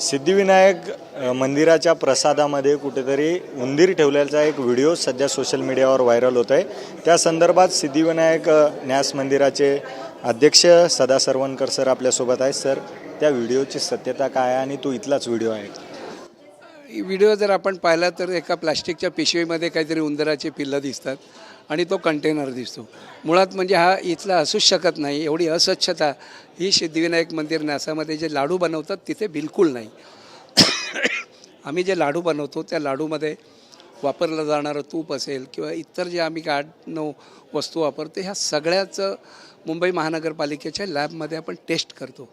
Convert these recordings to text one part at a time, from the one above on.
सिद्धिविनायक मंदिराच्या प्रसादामध्ये कुठेतरी उंदीर ठेवल्याचा एक व्हिडिओ सध्या सोशल मीडियावर व्हायरल होत आहे त्या संदर्भात सिद्धिविनायक न्यास मंदिराचे अध्यक्ष सदा सरवणकर सर आपल्यासोबत आहेत. सर त्या व्हिडिओची सत्यता काय आहे आणि तो इथलाच व्हिडिओ आहे? व्हिडिओ जर आपण पाहिला तर एका प्लास्टिकच्या पिशवीमध्ये काहीतरी उंदराची पिल्लं दिसतात. आणि तो कंटेनर दिसतो. मुळात म्हणजे हा इथला असूच शकत नाही एवढी अस्वच्छता ही सिद्धिविनायक मंदिर न्यासामध्ये जे लाडू बनवतात तिथे बिलकुल नाही. आम्ही जे लाडू बनवतो त्या लाडूमध्ये वापरलं जाणारं तूप असेल किंवा इतर जे आम्ही आठ नऊ वस्तू वापरतो ह्या सगळ्याचं मुंबई महानगरपालिकेच्या लॅबमध्ये आपण टेस्ट करतो.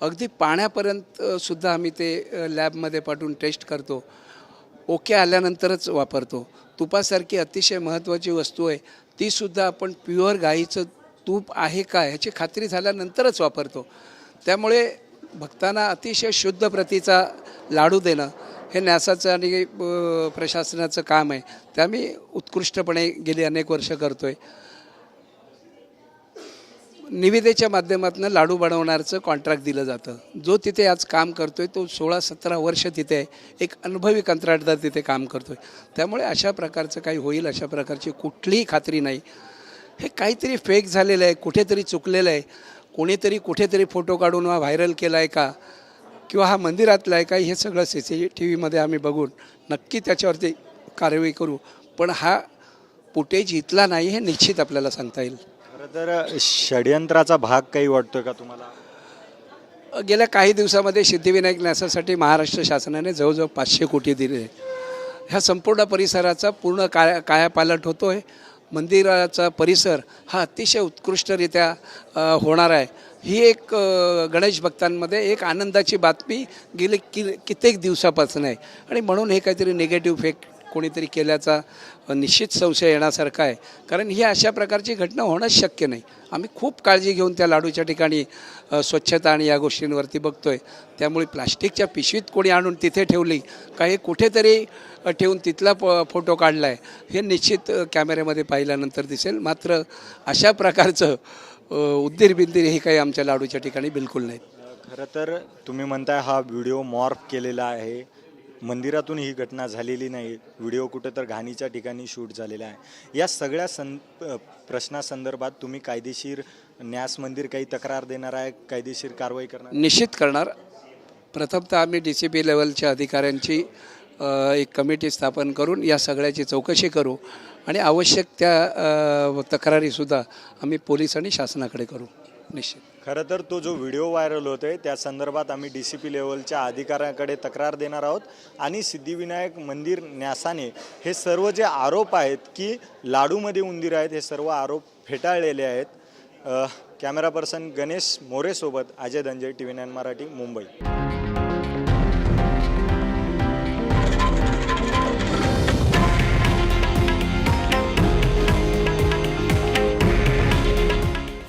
अगदी पाण्यापर्यंत सुद्धा आम्ही ते लॅबमध्ये पाठवून टेस्ट करतो. ओके आल्यानंतरच वापरतो. तुपासारखी अतिशय महत्त्वाची वस्तू आहे. तीसुद्धा आपण प्युअर गाईचं तूप आहे का ह्याची खात्री झाल्यानंतरच वापरतो. त्यामुळे भक्तांना अतिशय शुद्ध प्रतीचा लाडू देणं हे न्यासाचं आणि प्रशासनाचं काम आहे. ते आम्ही उत्कृष्टपणे गेली अनेक वर्ष करतो आहे निविदेच्या माध्यमातून लाडू बनवणारचं कॉन्ट्रॅक्ट दिलं जातं. जो तिथे आज काम करतो आहे तो सोळा सतरा वर्ष तिथे आहे एक अनुभवी कंत्राटदार तिथे काम करतो आहे त्यामुळे अशा प्रकारचं काही होईल अशा प्रकारची कुठलीही खात्री नाही. हे काहीतरी फेक झालेलं आहे कुठेतरी चुकलेलं आहे. कोणीतरी कुठेतरी फोटो काढून हा व्हायरल केला आहे का? किंवा हा मंदिरातला आहे का? हे सगळं सी सी टी व्हीमध्ये आम्ही बघून नक्की त्याच्यावरती कारवाई करू. पण हा फुटेज इथला नाही हे निश्चित आपल्याला सांगता येईल. खरं तर षडयंत्राचा भाग काही वाटतोय का तुम्हाला? गेल्या काही दिवसामध्ये सिद्धिविनायक न्यासासाठी महाराष्ट्र शासनाने जवळजवळ पाचशे कोटी दिले. ह्या संपूर्ण परिसराचा पूर्ण काय कायापालट होतो आहे मंदिराचा परिसर हा अतिशय उत्कृष्टरित्या होणार आहे. ही एक गणेश भक्तांमध्ये एक आनंदाची बातमी गेली कि कित्येक दिवसापासून आहे. आणि म्हणून हे काहीतरी निगेटिव्ह फेक कोणीतरी केल्याचा निश्चित संशय येण्यासारखा आहे. कारण ही अशा प्रकारची घटना होणं शक्य नाही. आम्ही खूप काळजी घेऊन त्या लाडूच्या ठिकाणी स्वच्छता आणि या गोष्टींवरती बघतो आहे त्यामुळे प्लास्टिकच्या पिशवीत कोणी आणून तिथे ठेवली काही कुठेतरी ठेवून तिथला प फोटो काढला आहे हे निश्चित कॅमेऱ्यामध्ये पाहिल्यानंतर दिसेल. मात्र अशा प्रकारचं उद्दीरबिंदीर हे काही आमच्या लाडूच्या ठिकाणी बिलकुल नाही खरं तर तुम्ही म्हणताय हा व्हिडिओ मॉर्फ केलेला आहे. मंदिरातून ही घटना झालेली नाही. व्हिडिओ कुठं तर घाणीच्या ठिकाणी शूट झालेला आहे. या सगळ्या सं प्रश्नासंदर्भात तुम्ही कायदेशीर न्यास मंदिर काही तक्रार देणार आहे कायदेशीर कारवाई करणार निश्चित करणार. प्रथमतः आम्ही डी सी पी लेवलच्या अधिकाऱ्यांची एक कमिटी स्थापन करून या सगळ्याची चौकशी करू आणि आवश्यक त्या तक्रारीसुद्धा आम्ही पोलीस आणि शासनाकडे करू. निश्चित. खरं तर तो जो व्हिडिओ व्हायरल होतोय त्या संदर्भात आम्ही डी सी पी लेवलच्या अधिकाऱ्याकडे तक्रार देणार आहोत. आणि सिद्धिविनायक मंदिर न्यासाने हे सर्व जे आरोप आहेत की लाडूमध्ये उंदीर आहेत हे सर्व आरोप फेटाळलेले आहेत. Camera person Ganesh मोरेसोबत Ajay Dhanjay T V nine Marathi Mumbai.